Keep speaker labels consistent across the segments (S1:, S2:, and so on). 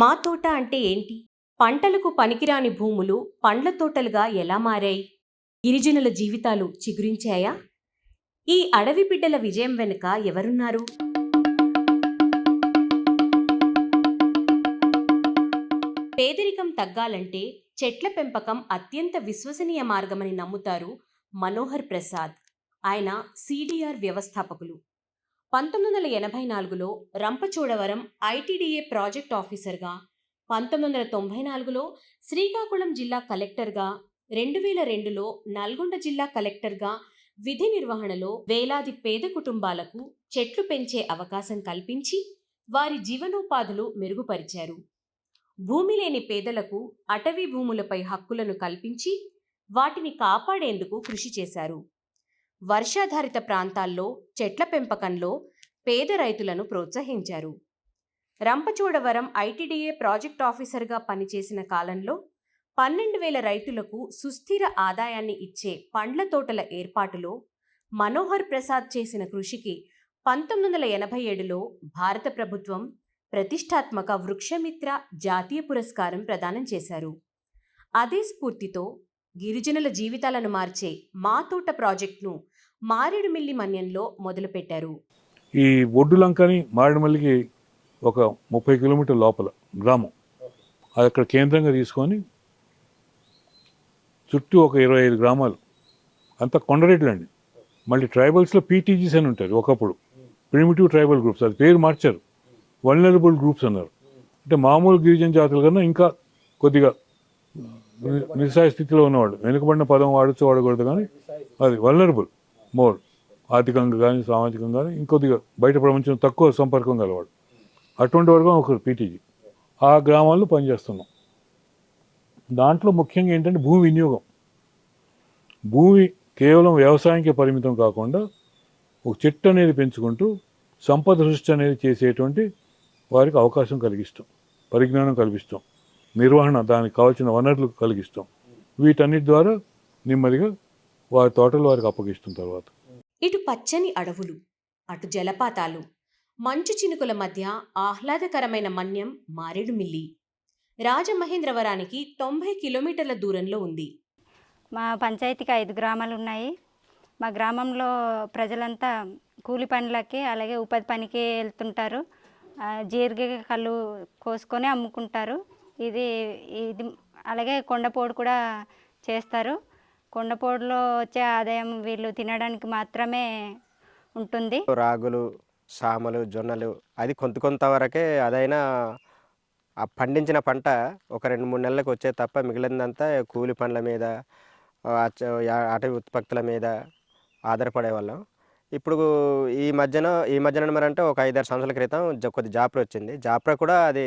S1: మా తోట అంటే ఏంటి? పంటలకు పనికిరాని భూములు పండ్ల తోటలుగా ఎలా మారాయి? గిరిజనుల జీవితాలు చిగురించాయా? ఈ అడవి బిడ్డల విజయం వెనుక ఎవరున్నారు? పేదరికం తగ్గాలంటే చెట్ల పెంపకం అత్యంత విశ్వసనీయ మార్గమని నమ్ముతారు మనోహర్ ప్రసాద్. ఆయన సిడిఆర్ వ్యవస్థాపకులు. పంతొమ్మిది వందల ఎనభై నాలుగులో రంపచోడవరం ఐటీడీఏ ప్రాజెక్ట్ ఆఫీసర్గా పంతొమ్మిది వందల తొంభై నాలుగులో శ్రీకాకుళం జిల్లా కలెక్టర్గా రెండు వేల రెండులో నల్గొండ జిల్లా కలెక్టర్గా విధి నిర్వహణలో వేలాది పేద కుటుంబాలకు చెట్లు పెంచే అవకాశం కల్పించి వారి జీవనోపాధులు మెరుగుపరిచారు. భూమి లేని పేదలకు అటవీ భూములపై హక్కులను కల్పించి వాటిని కాపాడేందుకు కృషి చేశారు. వర్షాధారిత ప్రాంతాల్లో చెట్ల పెంపకంలో పేద రైతులను ప్రోత్సహించారు. రంపచోడవరం ఐటీడీఏ ప్రాజెక్ట్ ఆఫీసర్గా పనిచేసిన కాలంలో పన్నెండు వేల రైతులకు సుస్థిర ఆదాయాన్ని ఇచ్చే పండ్ల తోటల ఏర్పాటులో మనోహర్ ప్రసాద్ చేసిన కృషికి పంతొమ్మిది వందల ఎనభై ఏడులో భారత ప్రభుత్వం ప్రతిష్టాత్మక వృక్షమిత్ర జాతీయ పురస్కారం ప్రదానం చేశారు. అదే స్ఫూర్తితో గిరిజనుల జీవితాలను మార్చే మా తోట ప్రాజెక్టును మారేడుమిల్లి మన్యంలో మొదలుపెట్టారు
S2: ఈ ఒడ్డులంకని మారేడుమల్లికి ఒక ముప్పై కిలోమీటర్ లోపల గ్రామం. అది అక్కడ కేంద్రంగా తీసుకొని చుట్టూ ఒక ఇరవై ఐదు గ్రామాలు. అంతా కొండరేట్లండి మళ్ళీ ట్రైబల్స్లో పీటీజీస్ అని ఉంటారు ఒకప్పుడు. Primitive tribal groups. అది పేరు మార్చారు. వల్నరబుల్ గ్రూప్స్ అన్నారు. అంటే మామూలు గిరిజన జాతుల కన్నా ఇంకా కొద్దిగా నిస్సాయ స్థితిలో ఉన్నవాడు వెనుకబడిన పదం వాడచ్చు వాడకూడదు కానీ అది వల్నరబుల్. మోర్ ఆర్థికంగా కానీ సామాజికంగా కానీ ఇంకొద్దిగా బయట ప్రపంచం తక్కువ సంపర్కం గలవాడు. అటువంటి వర్గం ఒకరు పీటీజీ. ఆ గ్రామాల్లో పనిచేస్తున్నాం. దాంట్లో ముఖ్యంగా ఏంటంటే భూమి వినియోగం. భూమి కేవలం వ్యవసాయానికి పరిమితం కాకుండా ఒక చెట్టు అనేది పెంచుకుంటూ సంపద సృష్టి అనేది చేసేటువంటి వారికి అవకాశం కలిగిస్తాం. పరిజ్ఞానం కల్పిస్తాం నిర్వహణ దానికి కావాల్సిన వనరులు కలిగిస్తాం. వీటన్నిటి ద్వారా నెమ్మదిగా వారి తోటలు వారికి అప్పగిస్తాం తర్వాత.
S1: ఇటు పచ్చని అడవులు అటు జలపాతాలు మంచు చినుకుల మధ్య ఆహ్లాదకరమైన మన్యం మారేడుమిల్లి రాజమహేంద్రవరానికి తొంభై కిలోమీటర్ల దూరంలో ఉంది.
S3: మా పంచాయతీకి ఐదు గ్రామాలు ఉన్నాయి. మా గ్రామంలో ప్రజలంతా కూలి పనులకి అలాగే ఉపాధి పనికి వెళ్తుంటారు. జీరిగ కళ్ళు కోసుకొని అమ్ముకుంటారు. ఇది ఇది అలాగే కొండపోడు కూడా చేస్తారు. కొండపోడులో వచ్చే ఆదాయం వీళ్ళు తినడానికి మాత్రమే ఉంటుంది.
S4: రాగులు సామలు జొన్నలు అది కొంత కొంత వరకే అదైనా ఆ పండించిన పంట ఒక రెండు మూడు నెలలకు వచ్చే తప్ప మిగిలిందంతా కూలి పనుల మీద అటవీ ఉత్పత్తుల మీద ఆధారపడే వాళ్ళం. ఇప్పుడు ఈ మధ్యన ఈ మధ్యన మరి అంటే ఒక ఐదారు సంవత్సరాల క్రితం కొద్ది జాప్ర వచ్చింది. జాప్ర కూడా అది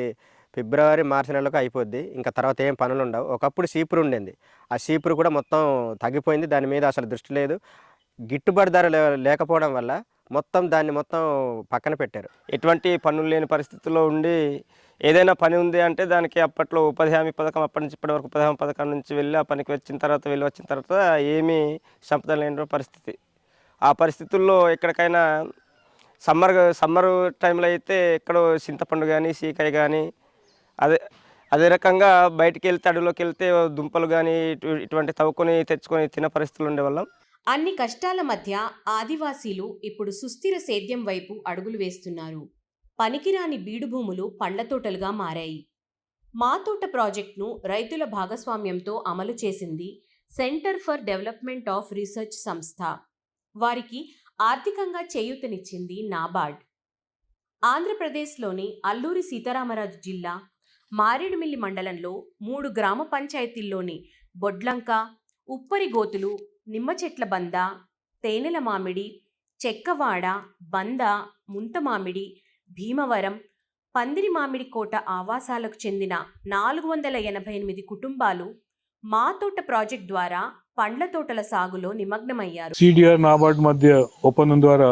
S4: ఫిబ్రవరి మార్చి నెలకు అయిపోద్ది. ఇంకా తర్వాత ఏం పనులు ఉండవు ఒకప్పుడు సీపురు ఉండింది. ఆ సీపురు కూడా మొత్తం తగ్గిపోయింది. దాని మీద అసలు దృష్టి లేదు. గిట్టుబాటు ధర లే- లేకపోవడం వల్ల మొత్తం దాన్ని మొత్తం పక్కన పెట్టారు.
S5: ఎటువంటి పనులు లేని పరిస్థితుల్లో ఉండి ఏదైనా పని ఉంది అంటే దానికి అప్పట్లో ఉపాధి హామీ పథకం అప్పటి నుంచి ఇప్పటి వరకు ఉపాధి హామీ పథకం నుంచి వెళ్ళి ఆ పనికి వచ్చిన తర్వాత వెళ్ళి వచ్చిన తర్వాత ఏమీ సంపద లేని పరిస్థితి. ఆ పరిస్థితుల్లో ఎక్కడికైనా సమ్మర్ సమ్మర్ టైంలో అయితే ఎక్కడో చింతపండు కానీ సీకాయ కానీ అదే అదే రకంగా బయటికి వెళ్తే అడవిలోకి వెళ్తే దుంపలు కానీ ఇటువంటి తవ్వుకొని తెచ్చుకొని తిన పరిస్థితులు ఉండేవాళ్ళం.
S1: అన్ని కష్టాల మధ్య ఆదివాసీలు ఇప్పుడు సుస్థిర సేద్యం వైపు అడుగులు వేస్తున్నారు. పనికిరాని బీడు భూములు పండ్ల తోటలుగా మారాయి. మా తోట ప్రాజెక్టును రైతుల భాగస్వామ్యంతో అమలు చేసింది centre for development of research సంస్థ. వారికి ఆర్థికంగా చేయూతనిచ్చింది నాబార్డ్. ఆంధ్రప్రదేశ్లోని అల్లూరి సీతారామరాజు జిల్లా మారేడుమిల్లి మండలంలో మూడు గ్రామ పంచాయతీల్లోని బొడ్లంక ఉప్పరి గోతులు నిమ్మ చెట్ల బంద తేనెల మామిడి చెక్కవాడ బంద ముంత మామిడి భీమవరం పందిరి మామిడి కోట ఆవాసాలకు చెందిన నాలుగు వందల ఎనభై ఎనిమిది కుటుంబాలు మా తోట ప్రాజెక్ట్ ద్వారా పండ్ల తోటల సాగులో నిమగ్నమయ్యారు.
S2: సిడిఆర్ నాబార్డ్ మధ్య ఒప్పందం ద్వారా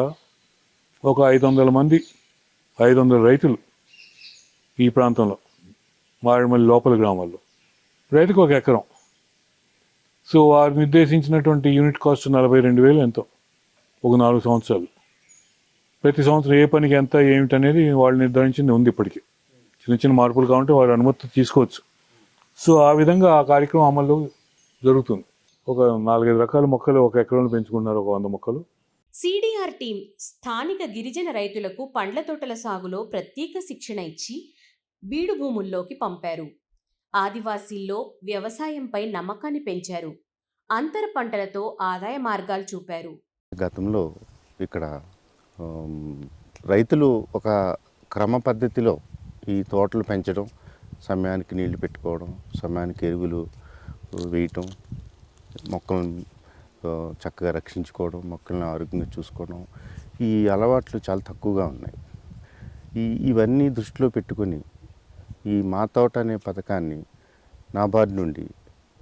S2: ఒక ఐదు వందల మంది ఐదు వందల రైతులు ఈ ప్రాంతంలో మారేడుమల్లి లోపల గ్రామాల్లో. రైతుకు ఒక ఎకరం. సో వారు నిర్దేశించినటువంటి యూనిట్ కాస్ట్ నలభై రెండు వేలు ఎంతో. ఒక నాలుగు సంవత్సరాలు. ప్రతి సంవత్సరం ఏ పనికి ఎంత ఏమిటనేది వాళ్ళు నిర్ధారించింది ఉంది ఇప్పటికీ. చిన్న చిన్న మార్పులు కావాలంటే వారి అనుమతి తీసుకోవచ్చు. సో ఆ విధంగా ఆ కార్యక్రమం అమలు జరుగుతుంది. ఒక నాలుగైదు రకాల మొక్కలు ఒక ఎకరంలో పెంచుకుంటున్నారు ఒక వంద మొక్కలు.
S1: సిడిఆర్ టీం స్థానిక గిరిజన రైతులకు పండ్ల తోటల సాగులో ప్రత్యేక శిక్షణ ఇచ్చి బీడు భూముల్లోకి పంపారు. ఆదివాసీల్లో వ్యవసాయంపై నమ్మకాన్ని పెంచారు. అంతర పంటలతో ఆదాయ మార్గాలు చూపారు.
S6: గతంలో ఇక్కడ రైతులు ఒక క్రమ పద్ధతిలో ఈ తోటలు పెంచడం సమయానికి నీళ్ళు పెట్టుకోవడం సమయానికి ఎరువులు వేయటం మొక్కలను చక్కగా రక్షించుకోవడం మొక్కలను ఆరోగ్యంగా చూసుకోవడం ఈ అలవాట్లు చాలా తక్కువగా ఉన్నాయి. ఈ ఇవన్నీ దృష్టిలో పెట్టుకొని ఈ మా తోట అనే పథకాన్ని నాబార్డ్ నుండి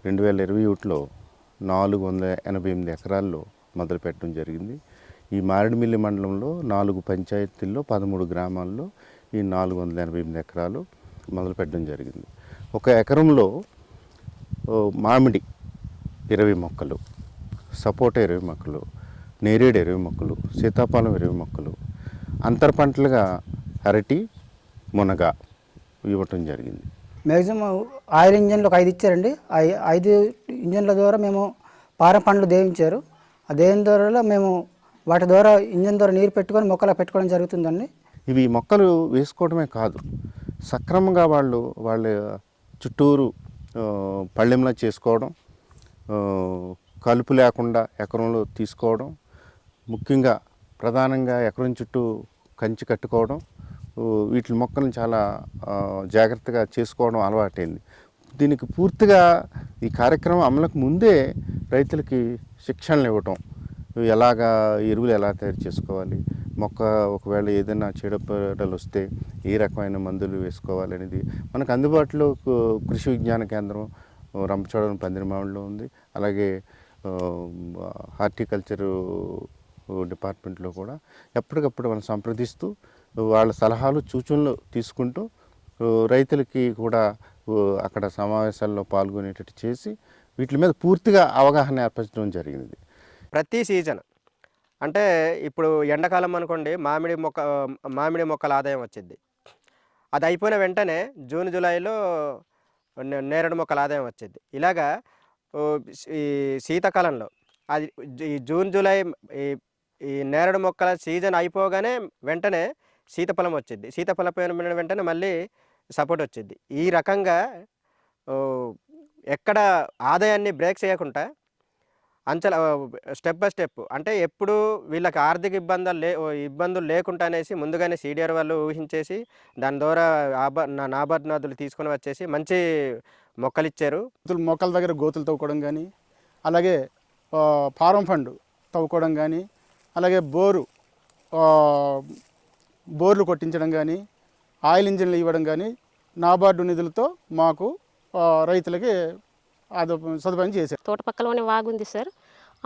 S6: రెండు వేల ఇరవై ఒకటిలో నాలుగు వందల ఎనభై ఎనిమిది ఎకరాల్లో మొదలుపెట్టడం జరిగింది. ఈ మారేడుమిల్లి మండలంలో నాలుగు పంచాయతీల్లో పదమూడు గ్రామాల్లో ఈ నాలుగు వందల ఎనభై ఎనిమిది ఎకరాలు మొదలుపెట్టడం జరిగింది. ఒక ఎకరంలో మామిడి ఇరవై మొక్కలు సపోటా ఇరవై మొక్కలు నేరేడు ఇరవై మొక్కలు సీతాఫలం ఇరవై మొక్కలు అంతర పంటలుగా అరటి మునగ ఇవ్వటం జరిగింది.
S7: మ్యాక్సిమం ఆయిల్ ఇంజన్లు ఒక ఐదు ఇచ్చారండి. ఐదు ఇంజన్ల ద్వారా మేము పారం పండ్లు దేవించారు. ఆ దేని ద్వారా మేము వాటి ద్వారా ఇంజన్ ద్వారా నీరు పెట్టుకొని మొక్కలు పెట్టుకోవడం జరుగుతుందండి.
S6: ఇవి మొక్కలు వేసుకోవడమే కాదు. సక్రమంగా వాళ్ళు వాళ్ళ చుట్టూరు పళ్ళెంలా చేసుకోవడం కలుపు లేకుండా ఎకరంలో తీసుకోవడం ముఖ్యంగా ప్రధానంగా ఎకరం చుట్టూ కంచి కట్టుకోవడం వీటి మొక్కలను చాలా జాగ్రత్తగా చేసుకోవడం అలవాటైంది. దీనికి పూర్తిగా ఈ కార్యక్రమం అమలుకు ముందే రైతులకి శిక్షణలు ఇవ్వటం. ఎలాగా ఎరువులు ఎలా తయారు చేసుకోవాలి? మొక్క ఒకవేళ ఏదైనా చీడపీడలు వస్తే ఏ రకమైన మందులు వేసుకోవాలి అనేది మనకు అందుబాటులో కృషి విజ్ఞాన కేంద్రం రంపచోడవరం పందిరిమావిడిలో ఉంది. అలాగే హార్టికల్చరు డిపార్ట్మెంట్లో కూడా ఎప్పటికప్పుడు మనం సంప్రదిస్తూ వాళ్ళ సలహాలు సూచనలు తీసుకుంటూ రైతులకి కూడా అక్కడ సమావేశాల్లో పాల్గొనేటట్టు చేసి వీటి మీద పూర్తిగా అవగాహన ఏర్పరచడం జరిగింది.
S4: ప్రతి సీజన్. అంటే ఇప్పుడు ఎండాకాలం అనుకోండి మామిడి మొక్క మామిడి మొక్కల ఆదాయం వచ్చింది అది అయిపోయిన వెంటనే జూన్ జూలైలో నే- నేరేడు మొక్కల ఆదాయం వచ్చింది ఇలాగా ఈ శీతాకాలంలో అది ఈ జూన్ జూలై ఈ ఈ నేరేడు మొక్కల సీజన్ అయిపోగానే వెంటనే సీతఫలం వచ్చింది సీతఫలం వెంటనే మళ్ళీ సపోర్ట్ వచ్చింది ఈ రకంగా ఎక్కడ ఆదాయాన్ని బ్రేక్ చేయకుండా అంచెల స్టెప్ బై స్టెప్ అంటే ఎప్పుడు వీళ్ళకి ఆర్థిక ఇబ్బందులు లే ఇబ్బందులు లేకుండా అనేసి ముందుగానే సీడిఆర్ వాళ్ళు ఊహించేసి దాని ద్వారా ఆభ నా నాబార్డ్ తీసుకొని వచ్చేసి మంచి మొక్కలు ఇచ్చారు
S8: మొక్కల దగ్గర గోతులు తవ్వుకోవడం కానీ అలాగే ఫారం ఫండ్ తవ్వుకోవడం కానీ అలాగే బోరు బోర్లు కొట్టించడం కానీ ఆయిల్ ఇంజిన్లు ఇవ్వడం కానీ నాబార్డు నిధులతో మాకు రైతులకి అది సదుపాయం చేశారు.
S9: తోట పక్కలోనే వాగుంది సార్.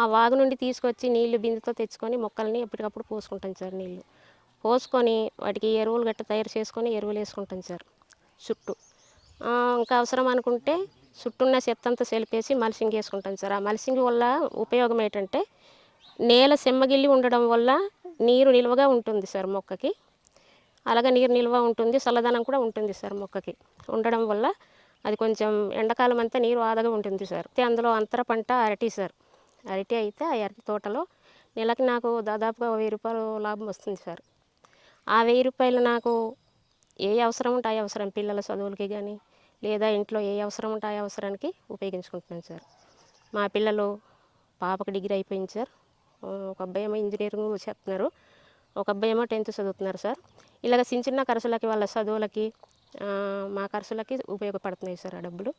S9: ఆ వాగు నుండి తీసుకొచ్చి నీళ్ళు బిందెతో తెచ్చుకొని మొక్కల్ని ఎప్పటికప్పుడు పోసుకుంటాం సార్ నీళ్ళు. పోసుకొని వాటికి ఎరువులు గట్ట తయారు చేసుకొని ఎరువులు వేసుకుంటాం సార్ చుట్టూ. ఇంకా అవసరం అనుకుంటే చుట్టూన్న చెత్తంతా సెలిపేసి మల్సింగ్ వేసుకుంటాం సార్. ఆ మల్సింగ్ వల్ల ఉపయోగం ఏంటంటే నేల సెమ్మగిల్లి ఉండడం వల్ల నీరు నిల్వగా ఉంటుంది సార్ మొక్కకి. అలాగే నీరు నిల్వ ఉంటుంది చల్లదనం కూడా ఉంటుంది సార్ మొక్కకి. ఉండడం వల్ల అది కొంచెం ఎండాకాలం అంతా నీరు ఆదగా ఉంటుంది సార్. అయితే అందులో అంతర పంట అరటి సార్. అరటి అయితే ఆ అరటి తోటలో నెలకి నాకు దాదాపుగా వెయ్యి రూపాయలు లాభం వస్తుంది సార్. ఆ వెయ్యి రూపాయలు నాకు ఏ అవసరం ఉంటే ఆ అవసరం పిల్లల చదువులకి కానీ లేదా ఇంట్లో ఏ అవసరం ఉంటే ఆ అవసరానికి ఉపయోగించుకుంటున్నాను సార్. మా పిల్లలు పాపకు డిగ్రీ అయిపోయింది సార్. ఒక అబ్బాయి ఏమో ఇంజనీరింగ్ చెప్తున్నారు ఒక అబ్బాయి ఏమో టెన్త్ చదువుతున్నారు సార్. ఇలాగ చిన్న చిన్న ఖర్చులకి వాళ్ళ చదువులకి మా ఖర్చులకి ఉపయోగపడుతున్నాయి సార్ ఆ డబ్బులు.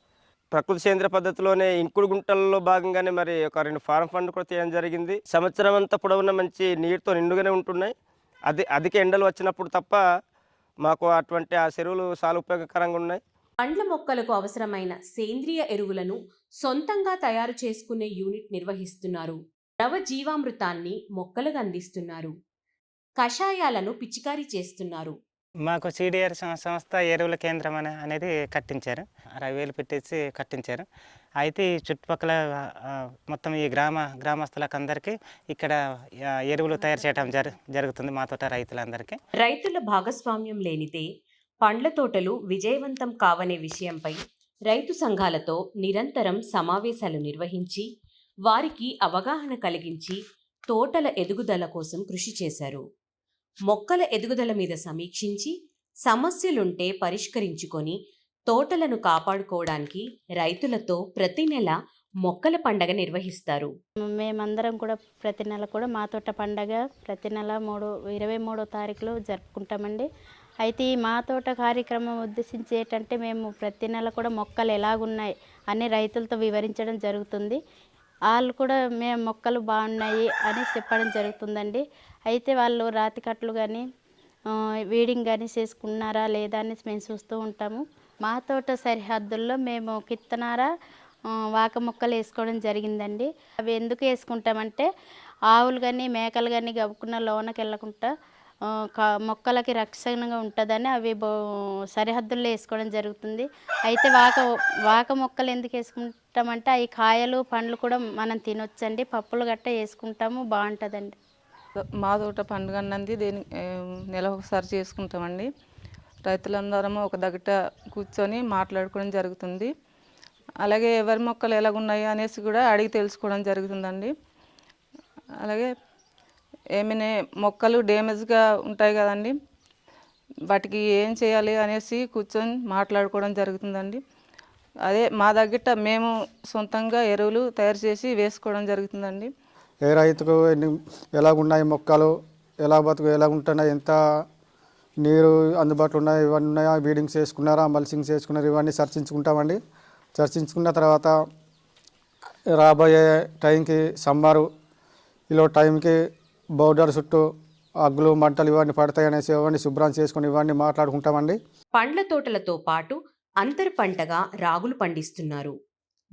S5: ప్రకృతి సేంద్రియ పద్ధతిలోనే ఇంకుడు గుంటల్లో భాగంగానే మరి ఒక రెండు ఫారం ఫండ్ కూడా తీయడం జరిగింది. సంవత్సరం అంతా పొడవున మంచి నీటితో నిండుగానే ఉంటున్నాయి. అది అధిక ఎండలు వచ్చినప్పుడు తప్ప మాకు అటువంటి ఆ చెరువులు చాలా ఉపయోగకరంగా ఉన్నాయి.
S1: పండ్ల మొక్కలకు అవసరమైన సేంద్రియ ఎరువులను సొంతంగా తయారు చేసుకునే యూనిట్ నిర్వహిస్తున్నారు. ద్రవ జీవామృతాన్ని మొక్కలకు అందిస్తున్నారు. కషాయాలను పిచికారీ చేస్తున్నారు.
S10: మాకు సిడిఆర్ సంస్థ ఎరువుల కేంద్రం అనే అనేది కట్టించారు. అరవై వేలు పెట్టేసి కట్టించారు. అయితే ఈ చుట్టుపక్కల మొత్తం ఈ గ్రామ గ్రామస్తులకు అందరికీ ఇక్కడ ఎరువులు తయారు చేయడం జరు జరుగుతుంది మా తోట రైతులందరికీ.
S1: రైతుల భాగస్వామ్యం లేనిదే పండ్ల తోటలు విజయవంతం కావనే విషయంపై రైతు సంఘాలతో నిరంతరం సమావేశాలు నిర్వహించి వారికి అవగాహన కలిగించి తోటల ఎదుగుదల కోసం కృషి చేశారు. మొక్కల ఎదుగుదల మీద సమీక్షించి సమస్యలుంటే పరిష్కరించుకొని తోటలను కాపాడుకోవడానికి రైతులతో ప్రతి నెల మొక్కల పండగ నిర్వహిస్తారు.
S11: మేమందరం కూడా ప్రతి నెల కూడా మా తోట పండగ ప్రతి నెల మూడు ఇరవై మూడో తారీఖులో జరుపుకుంటామండి. అయితే ఈ మా తోట కార్యక్రమం ఉద్దేశించి ఏంటంటే మేము ప్రతి నెల కూడా మొక్కలు ఎలాగున్నాయి అని రైతులతో వివరించడం జరుగుతుంది. వాళ్ళు కూడా మేము మొక్కలు బాగున్నాయి అని చెప్పడం జరుగుతుందండి. అయితే వాళ్ళు రాతి కట్లు కానీ వీడింగ్ కానీ చేసుకున్నారా లేదా అని మేము చూస్తూ ఉంటాము. మా తోట సరిహద్దుల్లో మేము కిత్తనార వాక మొక్కలు వేసుకోవడం జరిగిందండి. అవి ఎందుకు వేసుకుంటామంటే ఆవులు కానీ మేకలు కానీ గవ్వుకున్న లోనకి వెళ్ళకుండా మొక్కలకి రక్షణగా ఉంటుందని అవి బో సరిహద్దుల్లో వేసుకోవడం జరుగుతుంది. అయితే వాక వాక మొక్కలు ఎందుకు వేసుకుంటామంటే అవి కాయలు పండ్లు కూడా మనం తినొచ్చండి. పప్పులు గట్ట వేసుకుంటాము బాగుంటుందండి.
S12: మా తోట పండుగ అన్నది దేని నెల ఒకసారి చేసుకుంటామండి. రైతులందరము ఒక దగ్గర కూర్చొని మాట్లాడుకోవడం జరుగుతుంది. అలాగే ఎవరి మొక్కలు ఎలాగున్నాయి అనేసి కూడా అడిగి తెలుసుకోవడం జరుగుతుందండి. అలాగే ఏమైనా మొక్కలు డ్యామేజ్గా ఉంటాయి కదండి. వాటికి ఏం చేయాలి అనేసి కూర్చొని మాట్లాడుకోవడం జరుగుతుందండి. అదే మా దగ్గర మేము సొంతంగా ఎరువులు తయారు చేసి వేసుకోవడం జరుగుతుందండి.
S8: ఏ రైతుకు ఎన్ని ఎలాగున్నాయి మొక్కలు ఎలా బతుకు ఎలా ఉంటున్నాయి ఎంత నీరు అందుబాటులో ఉన్నాయి ఇవన్నీ ఉన్నాయా బీడింగ్స్ చేసుకున్నారా మల్సింగ్స్ చేసుకున్నారా ఇవన్నీ చర్చించుకుంటామండి. చర్చించుకున్న తర్వాత రాబోయే టైంకి సమ్మరు ఇలా టైంకి బౌడర్ చుట్టూ అగ్గులు మంటలు ఇవన్నీ పడతాయి అనేసి ఇవన్నీ శుభ్రం చేసుకుని ఇవన్నీ మాట్లాడుకుంటామండి.
S1: పండ్ల తోటలతో పాటు అంతర్ పంటగా రాగులు పండిస్తున్నారు.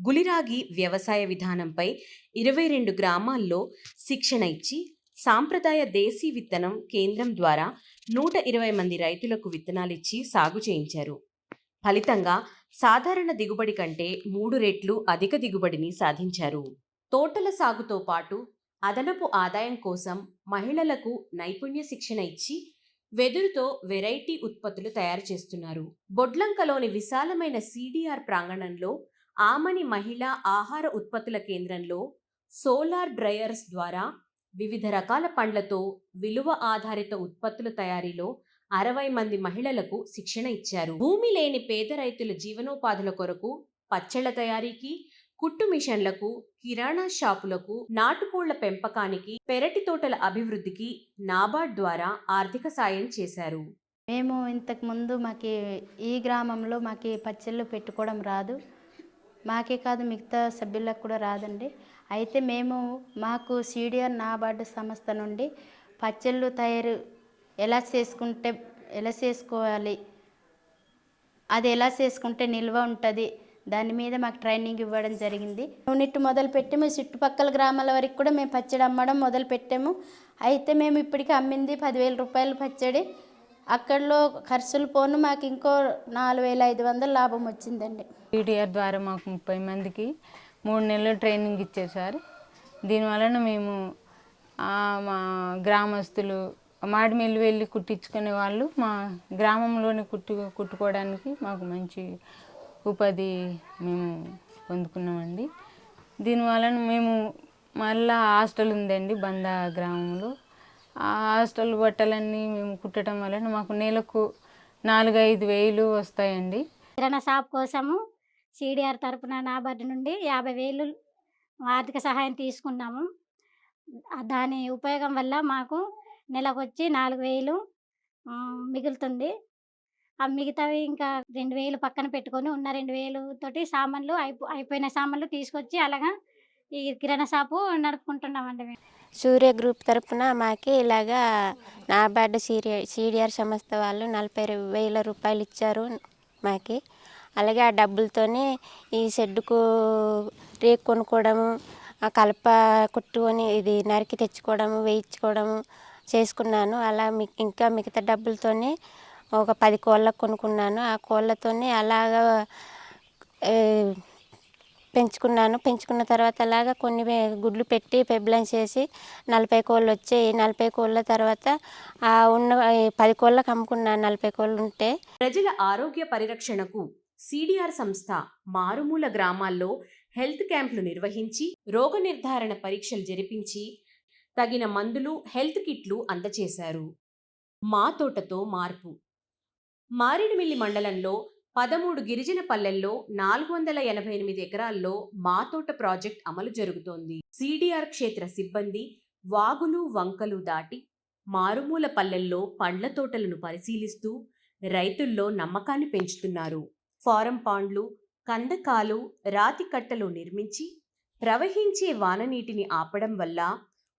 S1: గులిరాగి వ్యవసాయ విధానంపై ఇరవై రెండు గ్రామాల్లో శిక్షణ ఇచ్చి సాంప్రదాయ దేశీ విత్తనం కేంద్రం ద్వారా నూట ఇరవై మంది రైతులకు విత్తనాలిచ్చి సాగు చేయించారు. ఫలితంగా సాధారణ దిగుబడి కంటే మూడు రెట్లు అధిక దిగుబడిని సాధించారు. తోటల సాగుతో పాటు అదనపు ఆదాయం కోసం మహిళలకు నైపుణ్య శిక్షణ ఇచ్చి వెదురుతో వెరైటీ ఉత్పత్తులు తయారు చేస్తున్నారు. బొడ్లంకలోని విశాలమైన సిడిఆర్ ప్రాంగణంలో ఆమని మహిళా ఆహార ఉత్పత్తుల కేంద్రంలో సోలార్ డ్రయర్స్ ద్వారా వివిధ రకాల పండ్లతో విలువ ఆధారిత ఉత్పత్తుల తయారీలో అరవై మంది మహిళలకు శిక్షణ ఇచ్చారు. భూమి లేని పేద రైతుల జీవనోపాధుల కొరకు పచ్చళ్ళ తయారీకి కుట్టు మిషన్లకు కిరాణా షాపులకు నాటుకోళ్ళ పెంపకానికి పెరటి తోటల అభివృద్ధికి నాబార్డ్ ద్వారా ఆర్థిక సాయం చేశారు.
S11: మేము ఇంతకుముందు మాకి ఈ గ్రామంలో మాకి పచ్చళ్ళు పెట్టుకోవడం రాదు. మాకే కాదు మిగతా సభ్యులకు కూడా రాదండి. అయితే మేము మాకు సీడిఆర్ నాబార్డు సంస్థ నుండి పచ్చళ్ళు తయారు ఎలా చేసుకుంటే ఎలా చేసుకోవాలి అది ఎలా చేసుకుంటే నిల్వ ఉంటుంది దాని మీద మాకు ట్రైనింగ్ ఇవ్వడం జరిగింది. యూనిట్ మొదలుపెట్టి మేము చుట్టుపక్కల గ్రామాల వరకు కూడా మేము పచ్చడి అమ్మడం మొదలు పెట్టాము. అయితే మేము ఇప్పటికీ అమ్మింది పదివేల రూపాయలు పచ్చడి. అక్కడలో ఖర్చులు పోను మాకు ఇంకో నాలుగు వేల ఐదు వందలు లాభం వచ్చిందండి.
S12: పీటీఆర్ ద్వారా మాకు ముప్పై మందికి మూడు నెలలు ట్రైనింగ్ ఇచ్చారు సార్. దీనివలన మేము మా గ్రామస్తులు మాడిమిల్లు వెళ్ళి కుట్టించుకునే వాళ్ళు మా గ్రామంలోనే కుట్టు కుట్టుకోవడానికి మాకు మంచి ఉపాధి మేము పొందుకున్నామండి. దీనివలన మేము మళ్ళా హాస్టల్ ఉందండి బంద గ్రామంలో. ఆ హాస్టల్ బట్టలన్నీ మేము కుట్టడం వలన మాకు నెలకు నాలుగైదు వేలు వస్తాయండి.
S13: కిరాణా షాప్ కోసము సిడిఆర్ తరపున నాబార్డు నుండి యాభై వేలు ఆర్థిక సహాయం తీసుకున్నాము. దాని ఉపయోగం వల్ల మాకు నెలకు వచ్చి నాలుగు వేలు మిగులుతుంది. ఆ మిగతావి ఇంకా రెండు వేలు పక్కన పెట్టుకొని ఉన్న రెండు వేలు తోటి సామాన్లు అయిపో అయిపోయిన సామాన్లు తీసుకొచ్చి అలాగా ఈ కిరాణా షాపు నడుపుకుంటున్నామండి మేము.
S9: సూర్య గ్రూప్ తరఫున మాకి ఇలాగా నాబార్డు సీరియర్ సీడిఆర్ సంస్థ వాళ్ళు నలభై వేల రూపాయలు ఇచ్చారు మాకి. అలాగే ఆ డబ్బులతోనే ఈ షెడ్డుకు రేకు కొనుక్కోవడము ఆ కలప కొట్టుకొని ఇది నరికి తెచ్చుకోవడము వేయించుకోవడము చేసుకున్నాను. అలా మీ ఇంకా మిగతా డబ్బులతోనే ఒక పది కోళ్ళకు కొనుక్కున్నాను. ఆ కోళ్ళతోనే అలాగా
S14: పెంచుకున్నాను. పెంచుకున్న తర్వాత అలాగా కొన్ని గుడ్లు పెట్టి పెబ్లైన్ చేసి నలభై కోళ్ళు వచ్చాయి నలభై కోళ్ళ తర్వాత ఆ ఉన్న పది కోళ్ళకు అమ్ముకున్నాను నలభై కోళ్ళు ఉంటే
S1: ప్రజల ఆరోగ్య పరిరక్షణకు సిడిఆర్ సంస్థ మారుమూల గ్రామాల్లో హెల్త్ క్యాంపులు నిర్వహించి రోగ నిర్ధారణ పరీక్షలు జరిపించి తగిన మందులు హెల్త్ కిట్లు అందజేశారు మా తోటతో మార్పు. మారేడుమిల్లి మండలంలో పదమూడు గిరిజన పల్లెల్లో నాలుగు వందల ఎనభై ఎనిమిది ఎకరాల్లో మా తోట ప్రాజెక్ట్ అమలు జరుగుతోంది. సిడిఆర్ క్షేత్ర సిబ్బంది వాగులు వంకలు దాటి మారుమూల పల్లెల్లో పండ్ల తోటలను పరిశీలిస్తూ రైతుల్లో నమ్మకాన్ని పెంచుతున్నారు. ఫారం పాండ్లు కందకాలు రాతి కట్టలు నిర్మించి ప్రవహించే వాననీటిని ఆపడం వల్ల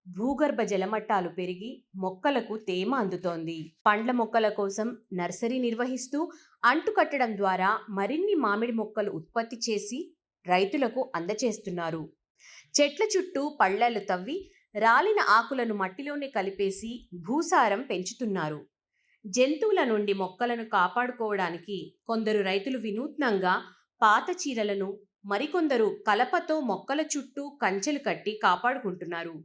S1: భూగర్భ జలమట్టాలు పెరిగి మొక్కలకు తేమ అందుతోంది. పండ్ల మొక్కల కోసం నర్సరీ నిర్వహిస్తూ అంటుకట్టడం ద్వారా మరిన్ని మామిడి మొక్కలు ఉత్పత్తి చేసి రైతులకు అందచేస్తున్నారు. చెట్ల చుట్టూ పళ్ళలు తవ్వి రాలిన ఆకులను మట్టిలోనే కలిపేసి భూసారం పెంచుతున్నారు. జంతువుల నుండి మొక్కలను కాపాడుకోవడానికి కొందరు రైతులు వినూత్నంగా పాత చీరలను మరికొందరు కలపతో మొక్కల చుట్టూ కంచెలు కట్టి కాపాడుకుంటున్నారు.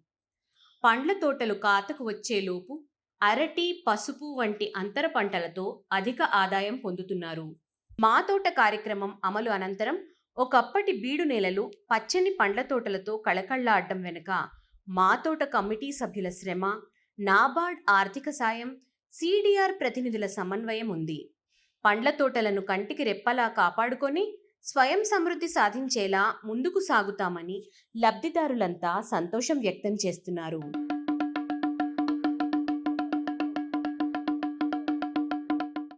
S1: పండ్ల తోటలు కాతకు వచ్చేలోపు అరటి పసుపు వంటి అంతర పంటలతో అధిక ఆదాయం పొందుతున్నారు. మా తోట కార్యక్రమం అమలు అనంతరం ఒకప్పటి బీడు నేలలు పచ్చని పండ్ల తోటలతో కళకళ్ళాడడం వెనుక మా తోట కమిటీ సభ్యుల శ్రమ నాబార్డ్ ఆర్థిక సాయం సిడిఆర్ ప్రతినిధుల సమన్వయం ఉంది. పండ్ల తోటలను కంటికి రెప్పలా కాపాడుకొని స్వయం సమృద్ధి సాధించేలా ముందుకు సాగుతామని లబ్ధిదారులంతా సంతోషం వ్యక్తం చేస్తున్నారు.